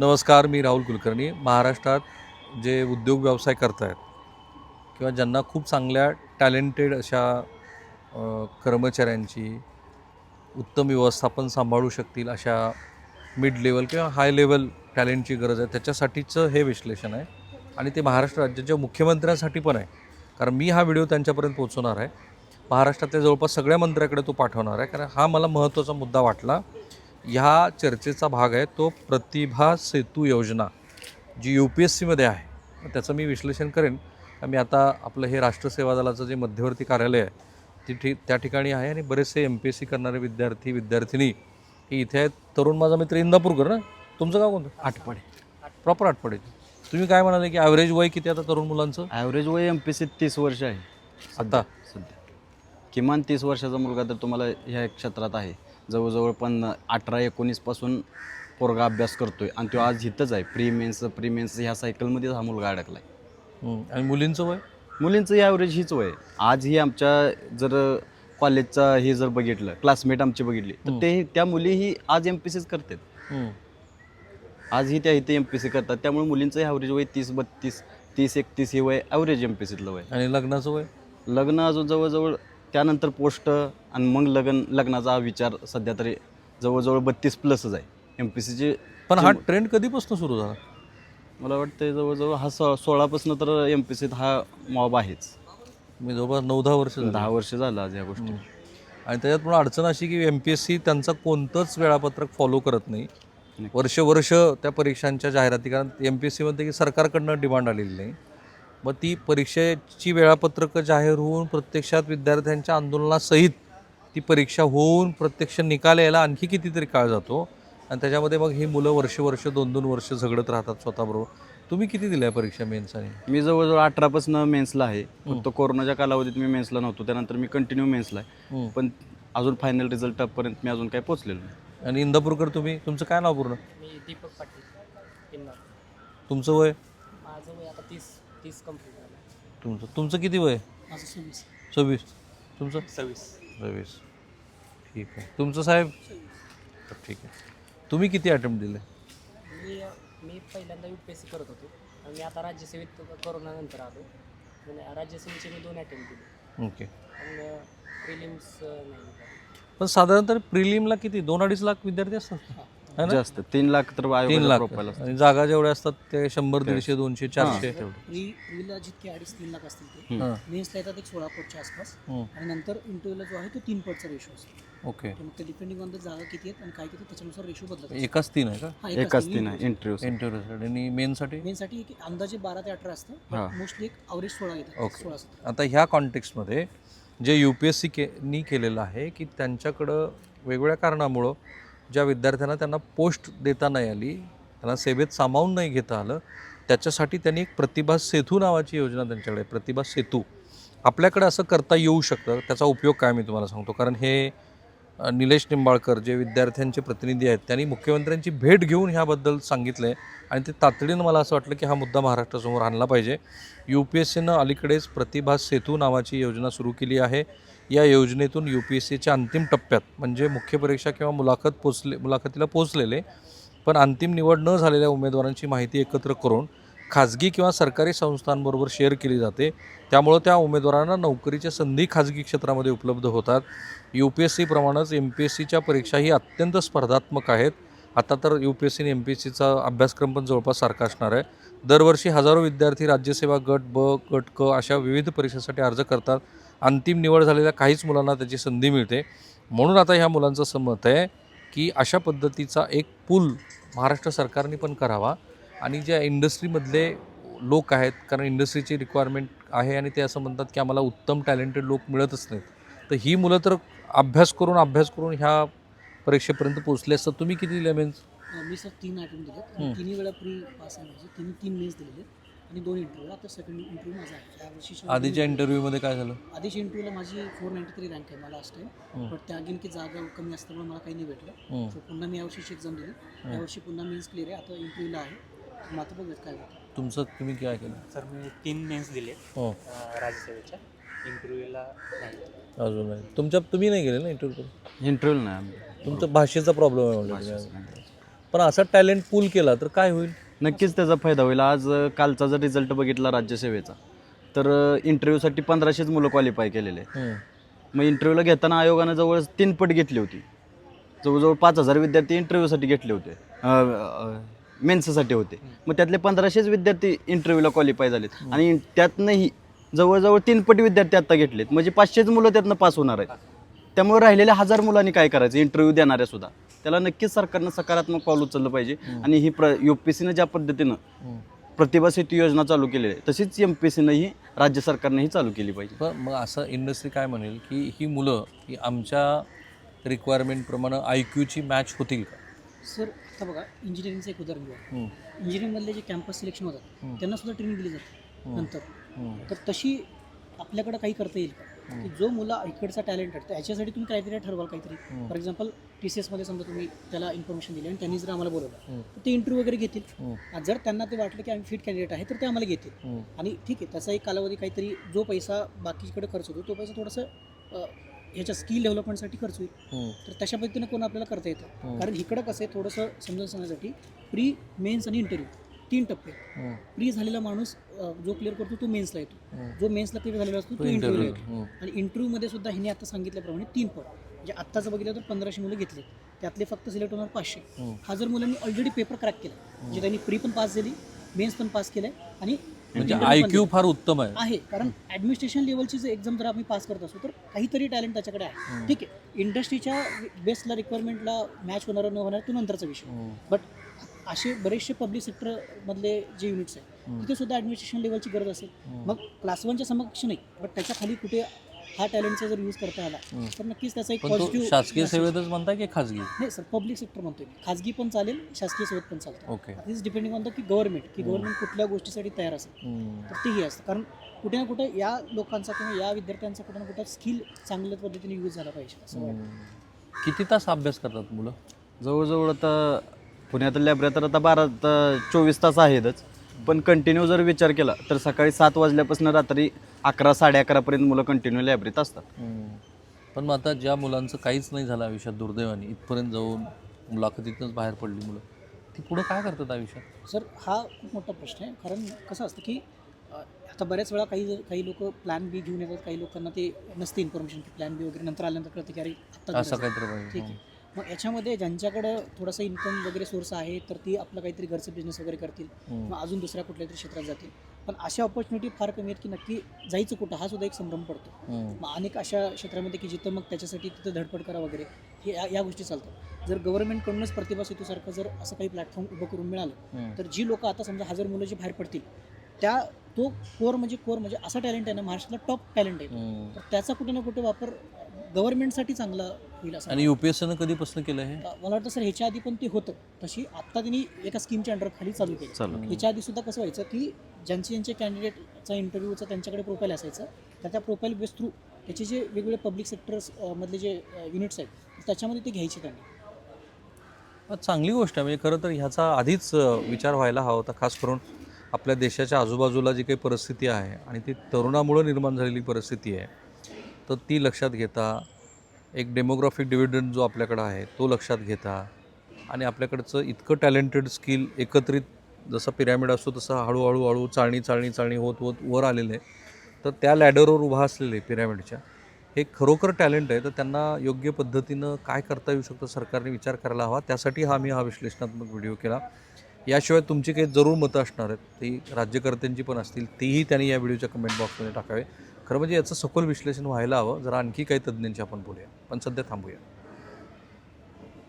नमस्कार मी राहुल कुलकर्णी. महाराष्ट्रात जे उद्योग व्यवसाय करतायत आहेत किंवा ज्यांना खूप चांगल्या टॅलेंटेड अशा कर्मचाऱ्यांची उत्तम व्यवस्थापन सांभाळू शकतील अशा मिड लेवल किंवा हाय लेवल टॅलेंटची गरज आहे. त्याच्यासाठीचं हे विश्लेषण आहे आणि ते महाराष्ट्र राज्याच्या मुख्यमंत्र्यांसाठी पण आहे. कारण मी हा व्हिडिओ त्यांच्यापर्यंत पोहोचवणार आहे. महाराष्ट्रातल्या जवळपास सगळ्या मंत्र्याकडे तो पाठवणार आहे. कारण हा मला महत्त्वाचा मुद्दा वाटला. ह्या चर्चेचा भाग आहे तो प्रतिभा सेतू योजना जी यू पी एस सीमध्ये आहे. त्याचं मी विश्लेषण करेन. मी आता आपलं हे राष्ट्र सेवा दलाचं जे मध्यवर्ती कार्यालय आहे ती ठी त्या ठिकाणी आहे आणि बरेचसे एम पी एस सी करणारे विद्यार्थी विद्यार्थिनी हे इथे आहेत. तरुण माझा मित्र इंदापूरकर ना? तुमचं गाव कोणतं? आठपडे. प्रॉपर आठपडे. तुम्ही काय म्हणाले की ॲव्हरेज वय किती आता तरुण मुलांचं? ॲव्हरेज वय एम पी सी तीस वर्ष आहे. आता? सध्या. किमान तीस वर्षाचा मुलगा तर तुम्हाला ह्या क्षेत्रात आहे. जवळजवळ पण अठरा एकोणीसपासून पोरगा अभ्यास करतोय. आणि तो आज इथंच आहे. प्री मेन्स प्री मेन्स ह्या सायकलमध्येच हा मुलगा अडकला आहे हं. आणि मुलींचं वय? मुलींचं ॲव्हरेज हीच वय आज ही आमच्या जर कॉलेजचा हे जर बघितलं क्लासमेट आमची बघितली तर ते त्या मुलीही आज एम पी सीच करतात. हं. आजही त्या इथे एम पी सी करतात. त्यामुळे मुलींचं ॲव्हरेज वय तीस बत्तीस तीस एकतीस हे वय ॲव्हरेज एम पी सीतलं वय आणि लग्नाचं वय? लग्न अजून जवळजवळ त्यानंतर पोस्ट आणि मग लग्न लग्नाचा विचार सध्या तरी जवळजवळ बत्तीस प्लसच आहे. एम पी सीचे पण हा ट्रेंड कधीपासून सुरू झाला? मला वाटतं जवळजवळ हा सो सोळापासून तर एम पी सीत हा मॉब आहेच. मी जवळपास नऊ दहा वर्ष. दहा वर्ष झालं आज या गोष्टी. आणि त्याच्यात पण अडचण अशी की एम पी एस सी त्यांचं कोणतंच वेळापत्रक फॉलो करत नाही. नाही. वर्ष वर्ष त्या परीक्षांच्या जाहिराती कारण एम पी एस सीमध्ये की सरकारकडनं डिमांड आलेली नाही. मग ती परीक्षेची वेळापत्रकं जाहीर होऊन प्रत्यक्षात विद्यार्थ्यांच्या आंदोलनासहित ती परीक्षा होऊन प्रत्यक्ष निकाल यायला आणखी कितीतरी काळ जातो. आणि त्याच्यामध्ये मग ही मुलं वर्ष वर्ष दोन दोन वर्ष झगडत राहतात स्वतःबरोबर. तुम्ही किती दिल्या परीक्षा मेन्स आणि? मी जवळजवळ अठरापासून मेन्सला आहे. फक्त कोरोनाच्या कालावधीत मी मेन्सला नव्हतो. त्यानंतर मी कंटिन्यू मेन्सला आहे. पण अजून फायनल रिझल्ट पर्यंत मी अजून काही पोचलेलो नाही. आणि इंदापूरकर तुम्ही? तुमचं काय नाव पूर्ण? मी दीपक पाटील तुमचं वय? माझं वय आता तीस. तीस कंप्लीट झालं. तुमचं? तुमचं किती वय? माझं सव्वीस. सव्वीस. तुमचं? सव्वीस. सव्वीस. ठीक आहे. तुमचं साहेब? ठीक आहे. तुम्ही किती अटेम्प्ट दिले? मी मी पहिल्यांदा यू पी एस सी करत होतो. आणि मी आता राज्यसेवेत कोरोनानंतर आलो. आणि राज्यसेवेचे मी दोन अटेम्प्ट दिले. ओके. आणि प्रिलिम्स नाही. दिले. पण साधारणतः प्रिलिमला किती? दोन अडीच लाख विद्यार्थी असतात. है. ना? जास्त. तीन लाख तर तीन लाख. असतो. आणि जागा जेवढ्या असतात ते शंभर दीडशे दोनशे चारशे. प्रीला जितके अडीच तीन लाख असतील ते हां. मेन्सला येतात एक सोळा पटच्या आसपास. आणि नंतर इंटरव्ह्यूला जो आहे तो तीन पटचा रेशो असतो. ओके. तर मग ते डिपेंडिंग ऑन द जागा किती आहेत आणि काय किती त्याच्यानुसार रेशो बदलत असतो. एकाच तीन आहे का? हा, एकाच तीन. आहे इंटरव्ह्यू इंटरव्ह्यूसाठी आणि मेनसाठी मेनसाठी एक अंदाजे बारा ते अठरा असतं हा. मोस्टली एक अवरेज सोळा येतात ओके. सोळा असतात आता ह्या कॉन्टेक्स्टमध्ये जे यू पी एस सी के नी केलेलं आहे की त्यांच्याकडं वेगवेगळ्या कारणामुळं ज्या विद्यार्थ्यांना त्यांना पोस्ट देता नाही आली त्यांना सेवेत सामावून नाही घेता आलं त्याच्यासाठी त्यांनी एक प्रतिभा सेतू नावाची योजना त्यांच्याकडे प्रतिभा सेतू. आपल्याकडे असं करता येऊ शकतं त्याचा उपयोग काय मी तुम्हाला सांगतो. कारण हे निलेश निंबाळकर जे विद्यार्थ्यांचे प्रतिनिधी आहेत त्यांनी मुख्यमंत्र्यांची भेट घेऊन ह्याबद्दल सांगितलं आहे आणि ते तातडीनं मला असं वाटलं की हा मुद्दा महाराष्ट्रासमोर आणला पाहिजे. यू पी एस सीनं अलीकडेच प्रतिभा सेतू नावाची योजना सुरू केली आहे. या योजनेतून यू पी एस सीच्या अंतिम टप्प्यात म्हणजे मुख्य परीक्षा किंवा मुलाखत पोचले मुलाखतीला पोचलेले पण अंतिम निवड न झालेल्या उमेदवारांची माहिती एकत्र करून खाजगी किंवा सरकारी संस्थांबरोबर शेअर केली जाते. त्यामुळं त्या उमेदवारांना नोकरीच्या संधी खाजगी क्षेत्रामध्ये उपलब्ध होतात. यू पी एस सीप्रमाणेच एम पी एस सीच्या परीक्षाही अत्यंत स्पर्धात्मक आहेत. आता तर यू पी एस सी आणि एम पी एस सीचा अभ्यासक्रम पण जवळपास सारखा असणार आहे. दरवर्षी हजारो विद्यार्थी राज्यसेवा गट ब गट क अशा विविध परीक्षेसाठी अर्ज करतात. अंतिम निवड झालेल्या काहीच मुलांना त्याची संधी मिळते. म्हणून आता ह्या मुलांचं असं मत आहे की अशा पद्धतीचा एक पूल महाराष्ट्र सरकारने पण करावा आणि ज्या इंडस्ट्रीमधले लोक आहेत कारण इंडस्ट्रीची रिक्वायरमेंट आहे आणि ते असं म्हणतात की आम्हाला उत्तम टॅलेंटेड लोक मिळतच नाहीत. तर ही मुलं तर अभ्यास करून अभ्यास करून ह्या परीक्षेपर्यंत पोहोचले असतात. तुम्ही किती दिल्या मेन्स मी सर तीन हं. आणि तिन्ही वेळा प्री पास आहे तिन्ही तीन मेन्स दिलेले. आणि दोन इंटरव्ह्यू आता सेकंड इंटरव्ह्यू माझा आहे. यावर्षी आधीच्या इंटरव्ह्यूमध्ये काय झालं? आधीच्या इंटरव्ह्यूला माझी फोर नाईन्टी थ्री रँक आहे मला लास्ट टाइम हं. बट त्या अगेन की जागा कमी असल्यामुळे मला काही नाही भेटलं. हं. सो पुन्हा मी यावर्षीची एक्झाम दिली. यावर्षी पुन्हा मेन्स क्लिअर आहे. आता इंटरव्ह्यूला आहे. मग आता बघूयात काय होतं. तुमचं तुम्ही काय केलं? सर मी तीन मेन्स दिले. हो. राज्यसेवेच्या. इंटरव्ह्यूला नाही. अजून नाही. तुमच्या तुम्ही नाही गेले ना इंटरव्ह्यू इंटरव्ह्यू नाही. तुमचं भाषेचा प्रॉब्लेम आहे तुम्ही. पण असा टॅलेंट पूल केला तर काय होईल? नक्कीच त्याचा फायदा होईल. आज अ, कालचा जर रिझल्ट बघितला राज्यसेवेचा तर इंटरव्ह्यूसाठी पंधराशेच मुलं क्वालिफाय केलेले आहेत. हम्म. मग इंटरव्ह्यूला घेताना आयोगानं जवळ तीन पट घेतली होती. जवळजवळ पाच हजार विद्यार्थी इंटरव्ह्यूसाठी घेतले होते. मेन्ससाठी होते. मग त्यातले पंधराशेच विद्यार्थी इंटरव्ह्यूला क्वालिफाय झालेत. आणि त्यातनंही जवळजवळ तीन पट विद्यार्थी आता घेतलेत. म्हणजे पाचशेच मुलं त्यातनं पास होणार आहेत. त्यामुळे राहिलेल्या हजार मुलांनी काय करायचं? इंटरव्ह्यू देणाऱ्या सुद्धा. त्याला नक्कीच सरकारनं सकारात्मक पाऊल उचललं पाहिजे आणि ही प्र यू पी सीनं ज्या पद्धतीनं. प्रतिभा सेतू योजना चालू केलेली आहे तशीच एम पी सीनंही राज्य सरकारनंही चालू केली पाहिजे पण मग असं इंडस्ट्री काय म्हणेल की ही मुलं ही आमच्या रिक्वायरमेंटप्रमाणे आय क्यूची मॅच होतील का सर आता बघा इंजिनिअरिंगचं एक उदाहरण हम्म. इंजिनिअरिंगमधले जे कॅम्पस सिलेक्शन होतात. त्यांना सुद्धा ट्रेनिंग दिली जाते. नंतर. तर तशी आपल्याकडं काही करता येईल का की जो मुला इकडचा टॅलेंट आहे तर याच्यासाठी तुम्ही क्रायटेरिया ठरवाल काहीतरी. फॉर एक्झाम्पल टी सी एसमध्ये समजा तुम्ही त्याला इन्फॉर्मेशन दिली आणि त्यांनी जर आम्हाला बोलवलं. तर ते इंटरव्ह्यू वगैरे घेतील जर त्यांना ते वाटलं की आम्ही फिट कॅन्डिडेट आहे तर ते आम्हाला घेतील. आणि ठीक आहे त्याचा एक कालावधी काहीतरी जो पैसा बाकीकडे खर्च होतो तो पैसा थोडंसं ह्याच्या स्किल डेव्हलपमेंटसाठी खर्च होईल. तर तशा पद्धतीनं कोण आपल्याला करता येतं. कारण इकडं कसं आहे थोडंसं समजून सांगण्यासाठी प्री मेन्स आणि इंटरव्ह्यू तीन टप्पे. प्री झालेला माणूस अ, जो क्लिअर करतो तो मेन्सला येतो. हम्म. जो मेन्सला क्लिअर झालेला असतो तो इंटरव्ह्यूला इंटरव्ह्यू येतो. आणि इंटरव्ह्यूमध्ये सुद्धा हिने आता सांगितल्याप्रमाणे तीन पट म्हणजे आत्ताचं बघितलं तर पंधराशे मुलं घेतले. त्यातले फक्त सिलेक्ट होणार पाचशे. हा. जर मुलांनी ऑलरेडी पेपर क्रॅक केला. म्हणजे त्यांनी प्री पण पास झाली मेन्स पण पास केलंय आणि म्हणजे interview आय क्यू दिला. फार उत्तम आहे. आहे. कारण ॲडमिनिस्ट्रेशन लेवलची जर एक्झाम जर आम्ही पास करत असू तर काहीतरी टॅलेंट त्याच्याकडे आहे. ठीक आहे. इंडस्ट्रीच्या बेस्टला रिक्वायरमेंटला मॅच होणार न होणार तो नंतरचा विषय. बट असे बरेचसे पब्लिक सेक्टरमधले जे युनिट्स आहेत. तिथे सुद्धा ॲडमिनिस्ट्रेशन लेवलची गरज असेल. मग क्लास वनच्या समक्ष नाही बट त्याच्याखाली कुठे हा टॅलेंटचा जर यूज करता आला. तर नक्कीच त्याचा एक पॉझिटिव्ह शासकीय सेवेतच म्हणताय की खाजगी नाही सर पब्लिक सेक्टर म्हणतोय. खाजगी पण चालेल शासकीय सेवेत पण चालतं okay is depending on the की गव्हर्नमेंट की गव्हर्नमेंट कुठल्या गोष्टीसाठी तयार असेल. तर तेही असतं कारण कुठे ना कुठे या लोकांचा किंवा या विद्यार्थ्यांचा कुठे ना कुठे स्किल चांगल्या पद्धतीने यूज झाला पाहिजे असं वाटतं हम्म. किती तास अभ्यास करतात मुलं जवळजवळ आता पुण्यातील लॅबऱ्या तर आता बारा त- चोवीस तास आहेतच. पण कंटिन्यू जर विचार केला तर सकाळी सात वाजल्यापासून रात्री अकरा साडे अकरापर्यंत मुलं कंटिन्यू लायब्ररीत असतात. पण मग आता ज्या मुलांचं काहीच नाही झालं आयुष्यात दुर्दैवाने इथपर्यंत जाऊन मुलाखतीतनंच बाहेर पडली मुलं ती पुढं काय करतात आयुष्यात? सर हा खूप मोठा प्रश्न आहे. कारण कसं असतं की आता बऱ्याच वेळा काही काही लोक प्लॅन बी घेऊन येतात काही लोकांना ते नसते इन्फॉर्मेशन की प्लॅन बी वगैरे नंतर आल्यानंतर कळतं की अरे पाहिजे. ठीक आहे. मग याच्यामध्ये ज्यांच्याकडं थोडासा इन्कम वगैरे सोर्स आहे तर ती आपलं काहीतरी घरचं बिझनेस वगैरे करतील. मग अजून दुसऱ्या कुठल्या तरी क्षेत्रात जातील पण अशा ऑपॉर्च्युनिटी फार कमी आहेत की नक्की जायचं कुठं हा सुद्धा एक संभ्रम पडतो. मग अनेक अशा क्षेत्रामध्ये की जिथं मग त्याच्यासाठी तिथं धडपड करा वगैरे हे या या गोष्टी चालतात जर गव्हर्नमेंटकडूनच प्रतिभा सेतूसारखं जर असं काही प्लॅटफॉर्म उभं करून मिळालं. तर जी लोक आता समजा हजार मुलं जी बाहेर पडतील त्या तो कोर म्हणजे कोर म्हणजे असा टॅलेंट आहे ना महाराष्ट्रातला टॉप टॅलेंट आहे. तर त्याचा कुठे ना कुठे वापर गव्हर्नमेंटसाठी चांगला होईल असं आणि युपीएससीनं कधीपासून केलं हे? मला मला वाटतं सर ह्याच्या आधी पण ते होतं. तशी आत्ता त्यांनी एका स्कीमच्या अंडर खाली चालू केलं. चालू ह्याच्या आधी सुद्धा कसं व्हायचं की ज्यांचे ज्यांचे कॅन्डिडेटचा इंटरव्ह्यूचा त्यांच्याकडे प्रोफाईल असायचं त्या त्या प्रोफाईल बेस थ्रू त्याचे जे वेगवेगळे पब्लिक सेक्टर्स मधले जे युनिट्स आहेत त्याच्यामध्ये ते घ्यायचे त्यांनी. हा, चांगली गोष्ट आहे. म्हणजे खरं तर ह्याचा आधीच अ, विचार व्हायला हवा होता खास करून आपल्या देशाच्या आजूबाजूला जी काही परिस्थिती आहे आणि ती तरुणामुळं निर्माण झालेली परिस्थिती आहे तर ती लक्षात घेता. एक डेमोग्राफिक डिव्हिडंड जो आपल्याकडं आहे तो लक्षात घेता. आणि आपल्याकडचं इतकं टॅलेंटेड स्किल एकत्रित जसा पिरॅमिड असतो तसं हळूहळू हळू चाळणी चाळणी चाळणी होत होत वर आलेलं आहे. तर त्या लॅडरवर उभा असलेले पिरॅमिडच्या हे खरोखर टॅलेंट आहे तर त्यांना योग्य पद्धतीनं काय करता येऊ शकतं सरकारने विचार करायला हवा. त्यासाठी हा मी हा विश्लेषणात्मक व्हिडिओ केला. याशिवाय तुमची काही जरूर मतं असणार आहेत ती राज्यकर्त्यांची पण असतील तीही त्यांनी या व्हिडिओच्या कमेंट बॉक्समध्ये टाकावे. खरं म्हणजे याचं सखोल विश्लेषण व्हायला हवं. जरा आणखी काही तज्ज्ञांची आपण बोलूया. पण सध्या थांबूया.